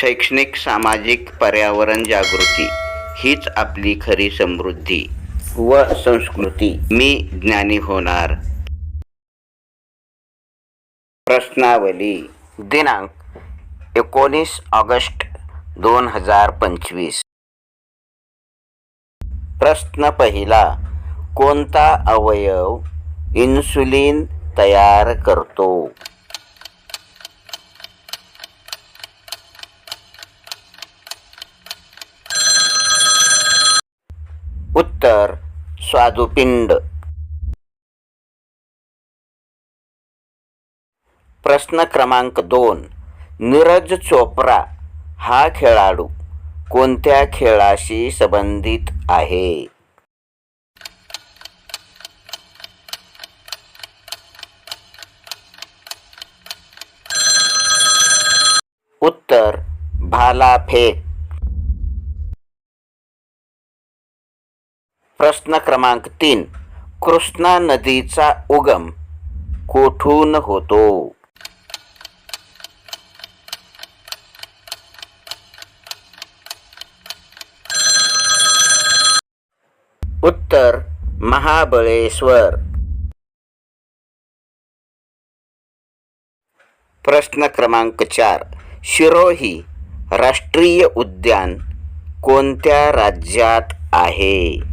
शैक्षणिक सामाजिक पर्यावरण जागृती हीच आपली खरी समृद्धी व संस्कृती. मी ज्ञानी होणार. प्रश्नावली. दिनांक एकोणीस ऑगस्ट दोन हजार पंचवीस. प्रश्न पहिला कोणता अवयव इन्सुलिन तयार करतो? उत्तर स्वादुपिंड प्रश्न क्रमांक दोन नीरज चोप्रा हा खेळाडू कोणत्या खेळाशी संबंधित आहे? उत्तर भालाफेक प्रश्न क्रमांक तीन. कृष्णा नदीचा उगम कोठून होतो? उत्तर महाबळेश्वर. प्रश्न क्रमांक चार. शिरोही राष्ट्रीय उद्यान कोणत्या राज्यात आहे?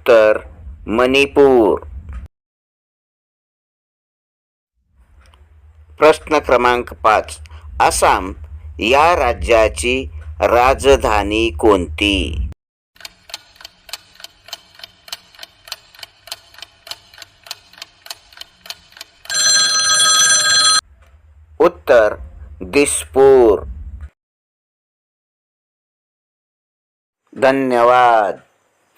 उत्तर मणिपूर. प्रश्न क्रमांक पाच. आसाम या राज्याची राजधानी कोणती? उत्तर दिसपूर. धन्यवाद.